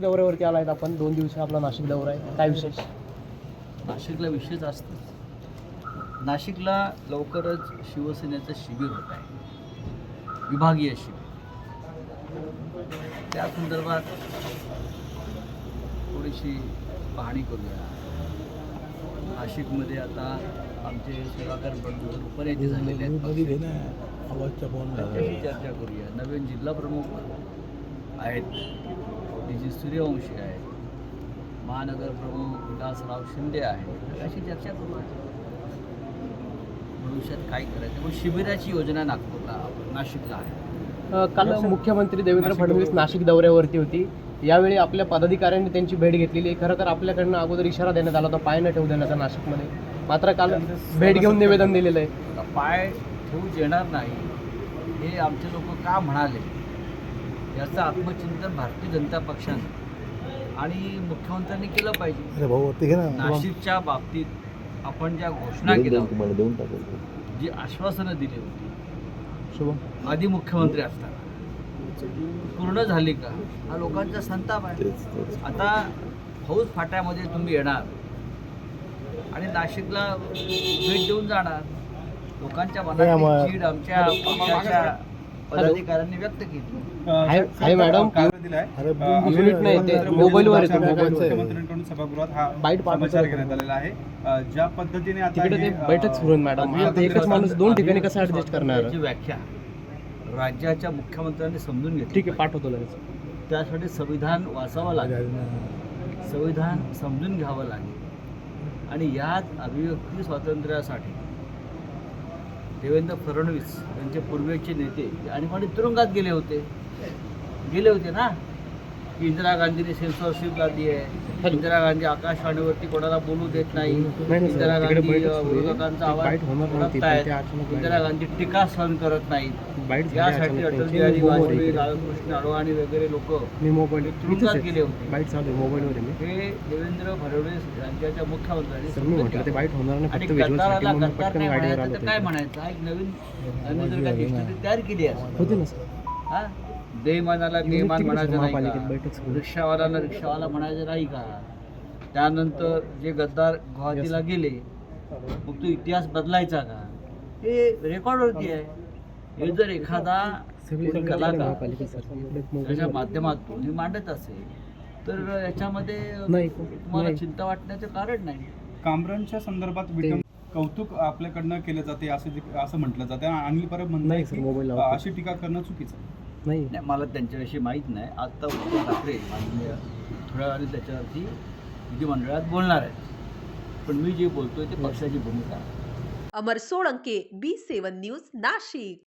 नाशिक दौऱ्यावरती आलायत आपण. दोन दिवस आपला नाशिक दौरा आहे. काय विशेष? नाशिकला विशेष असतंच नाशिकला लवकरच शिवसेनेचं शिबिर होत आहे. विभागीय शिबिर. त्या संदर्भात थोडीशी पाहणी करूया. नाशिकमध्ये आता आमचे सुधाकर बंधू उपनेते झालेले आहेत. चर्चा करूया. नवीन जिल्हा प्रमुख आहेत. जी सूर्यवंशी आहेत. महानगर प्रमुख विकासराव शिंदे आहेत. अशी चर्चा करूया भविष्यात काय करायचं? पण शिबिराची योजना नागपूरला नाशिकला आहे. काल मुख्यमंत्री देवेंद्र फडणवीस नाशिक दौऱ्यावरती होती. यावेळी आपल्या पदाधिकाऱ्यांनी त्यांची भेट घेतलेली. आहे खरं तर आपल्याकडनं अगोदर इशारा देण्यात आला होता पाय न ठेवू देण्याचा नाशिकमध्ये. मात्र काल भेट घेऊन निवेदन दिलेलं आहे. पाय ठेवूच येणार नाही. हे आमचे लोक का म्हणाले? याचं आत्मचिंतन भारतीय जनता पक्षानं आणि मुख्यमंत्र्यांनी केलं पाहिजे. अरे भाऊ ते घे ना. नाशिकच्या बाबतीत आपण ज्या घोषणा केल्या जी आश्वासनं दिली होती. आधी मुख्यमंत्री असताना. पूर्ण झाली का? हा लोकांचा संताप आहे. आता हौस फाट्यामध्ये तुम्ही येणार आणि नाशिकला भेट देऊन जाणार. लोकांच्या मनात चीड आमच्या पक्षाच्या पदाधिकाऱ्यांनी व्यक्त केली. हाय हाय मॅडम. युनिट नाही ते मोबाईलवर येतो मुख्यमंत्र्यांकडून सभागृहात हा बाईट. समाचार घेण्यात आलेला आहे. ज्या पद्धतीने आता तिकडे ते हे, बैठक सुरू मॅडम. एकच माणूस दोन ठिकाणी कसं ऍडजस्ट करणार? याची व्याख्या राज्याच्या मुख्यमंत्र्यांनी समजून घेतली ठीक आहे पाठवतो लगेच. त्यासाठी संविधान वाचावं लागेल. संविधान समजून घ्यावं लागेल. आणि यात अभिव्यक्ती स्वातंत्र्यासाठी देवेंद्र फडणवीस यांचे पूर्वेचे नेते आणि कोणी तुरुंगात गेले होते गेले होते ना इंदिरा गांधीने सेन्सॉरशिप लादली आहे इंदिरा गांधी आकाशवाणीवरती कोणाला बोलू देत नाही नाही, इंदिरा गांधी. विरोधकांचा आवाज इंदिरा गांधी टीका सहन करत नाहीत झाली यासाठी अटल. बिहारी वाजपेयी. लालकृष्ण अडवाणी वगैरे लोक तुरुंगात गेले. होते. हे देवेंद्र फडणवीस राज्याच्या मुख्यमंत्र्यांनी काय. म्हणायचं? हा एक नवीन तयार केली आहे. हा? म्हणायचं नाही का. रिक्षावाल्याला रिक्षावाला म्हणायचं नाही का? त्यानंतर जे गद्दार गुवाहाटीला गेले मग तो इतिहास बदलायचा का? हे रेकॉर्डवरती आहे. हे जर एखादा कलाकार त्याच्या माध्यमातून हे मांडत असेल तर याच्यामध्ये नाही. तुम्हाला. चिंता वाटण्याचं कारण नाही कामरांच्या संदर्भात विटंब कौतुक आपल्याकडनं केलं जाते असं असं म्हटलं जातं आणि परत लावतो. अशी टीका करणं चुकीचं आहे. नाही नाही मला त्यांच्याविषयी माहीत नाही आत्ता उद्धव ठाकरे माननीय थोड्या वेळाने त्याच्यावरती विधिमंडळात बोलणार आहेत पण मी जे बोलतोय ते पक्षाची भूमिका आहे Amar Solanke B seven news Nashik